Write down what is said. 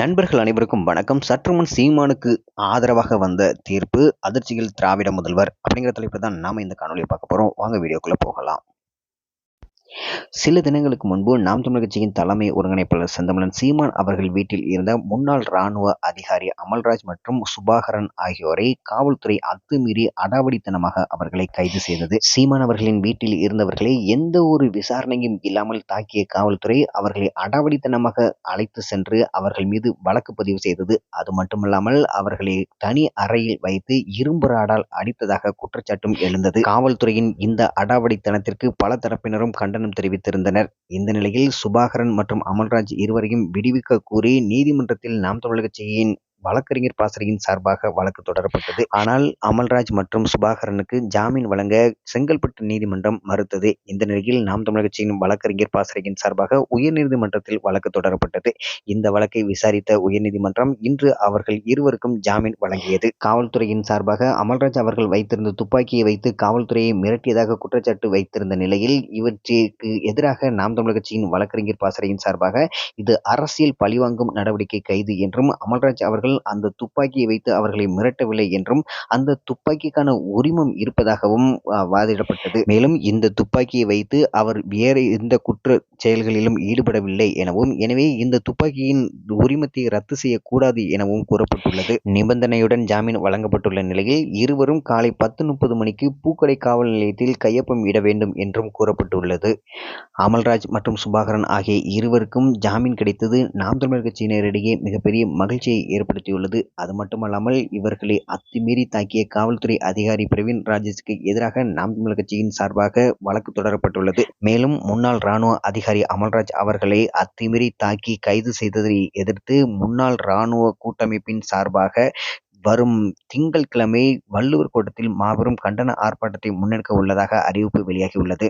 நண்பர்கள் அனைவருக்கும் வணக்கம். சற்றுமுன் சீமானுக்கு ஆதரவாக வந்த தீர்ப்பு அதிர்ச்சியில் திராவிட முதல்வர் அப்படிங்கிற தலைப்பு தான் நாம இந்த காணொலியை பார்க்க போறோம். வாங்க வீடியோக்குள்ள போகலாம். சில தினங்களுக்கு முன்பு நாம் தமிழ் கட்சியின் தலைமை ஒருங்கிணைப்பாளர் செந்தமலன் சீமான் அவர்கள் வீட்டில் இருந்த முன்னாள் ராணுவ அதிகாரி அமல்ராஜ் மற்றும் சுபாகரன் ஆகியோரை காவல்துறை அத்துமீறி அடாவடித்தனமாக அவர்களை கைது செய்தது. சீமான் அவர்களின் வீட்டில் இருந்தவர்களை எந்த ஒரு விசாரணையும் இல்லாமல் தாக்கிய காவல்துறை அவர்களை அடாவடித்தனமாக அழைத்து சென்று அவர்கள் மீது வழக்கு பதிவு செய்தது. அது மட்டுமல்லாமல் அவர்களை தனி அறையில் வைத்து இரும்பு ராடால் அடித்ததாக குற்றச்சாட்டும் எழுந்தது. காவல்துறையின் இந்த அடாவடித்தனத்திற்கு பல தரப்பினரும் கண்டனம் தெரிவித்திருந்தனர். இந்த நிலையில் சுபாகரன் மற்றும் அமல்ராஜ் இருவரையும் விடுவிக்க கோரி நீதிமன்றத்தில் நாம் தமிழர் கட்சியின் வழக்கறிஞர் பாசறையின் சார்பாக வழக்கு தொடரப்பட்டது. ஆனால் அமல்ராஜ் மற்றும் சுபாகரனுக்கு ஜாமீன் வழங்க செங்கல்பட்டு நீதிமன்றம் மறுத்தது. இந்த நிலையில் நாம் தமிழக கட்சியின் வழக்கறிஞர் பாசறையின் சார்பாக உயர்நீதிமன்றத்தில் வழக்கு தொடரப்பட்டது. இந்த வழக்கை விசாரித்த உயர்நீதிமன்றம் இன்று அவர்கள் இருவருக்கும் ஜாமீன் வழங்கியது. காவல்துறையின் சார்பாக அமல்ராஜ் அவர்கள் வைத்திருந்த துப்பாக்கியை வைத்து காவல்துறையை மிரட்டியதாக குற்றச்சாட்டு வைத்திருந்த நிலையில் இவற்றிற்கு எதிராக நாம் தமிழக கட்சியின் வழக்கறிஞர் பாசறையின் சார்பாக இது அரசியல் பழிவாங்கும் நடவடிக்கை கைது என்றும் அமல்ராஜ் அவர்கள் அந்த துப்பாக்கியை வைத்து அவர்களை மிரட்டவில்லை என்றும் அந்த துப்பாக்கிக்கான உரிமம் இருப்பதாகவும் வாதிடப்பட்டது. மேலும் இந்த துப்பாக்கியை வைத்து அவர் வேறு எந்த குற்ற செயல்களிலும் ஈடுபடவில்லை எனவும் எனவே இந்த துப்பாக்கியின் உரிமத்தை ரத்து செய்யக்கூடாது எனவும் கூறப்பட்டுள்ளது. நிபந்தனையுடன் ஜாமீன் வழங்கப்பட்டுள்ள நிலையில் இருவரும் காலை பத்து முப்பது மணிக்கு பூக்கடை காவல் நிலையத்தில் கையொப்பம் இட வேண்டும் என்றும் கூறப்பட்டுள்ளது. அமல்ராஜ் மற்றும் சுபாகரன் ஆகிய இருவருக்கும் ஜாமீன் கிடைத்தது. நாம் தமிழர் கட்சியினரிடையே மிகப்பெரிய மகிழ்ச்சியை ஏற்படுத்தி ஏற்படுத்தியுள்ளது. அது மட்டுமல்லாமல் இவர்களை அத்துமீறி தாக்கிய காவல்துறை அதிகாரி பிரவீன் ராஜேஷுக்கு எதிராக நாம் தமிழர் கட்சியின் சார்பாக வழக்கு தொடரப்பட்டுள்ளது. மேலும் முன்னாள் ராணுவ அதிகாரி அமல்ராஜ் அவர்களை அத்துமீறி தாக்கி கைது செய்ததை எதிர்த்து முன்னாள் ராணுவ கூட்டமைப்பின் சார்பாக வரும் திங்கட்கிழமை வள்ளுவர் கோட்டத்தில் மாபெரும் கண்டன ஆர்ப்பாட்டத்தை முன்னெடுக்க உள்ளதாக அறிவிப்பு வெளியாகியுள்ளது.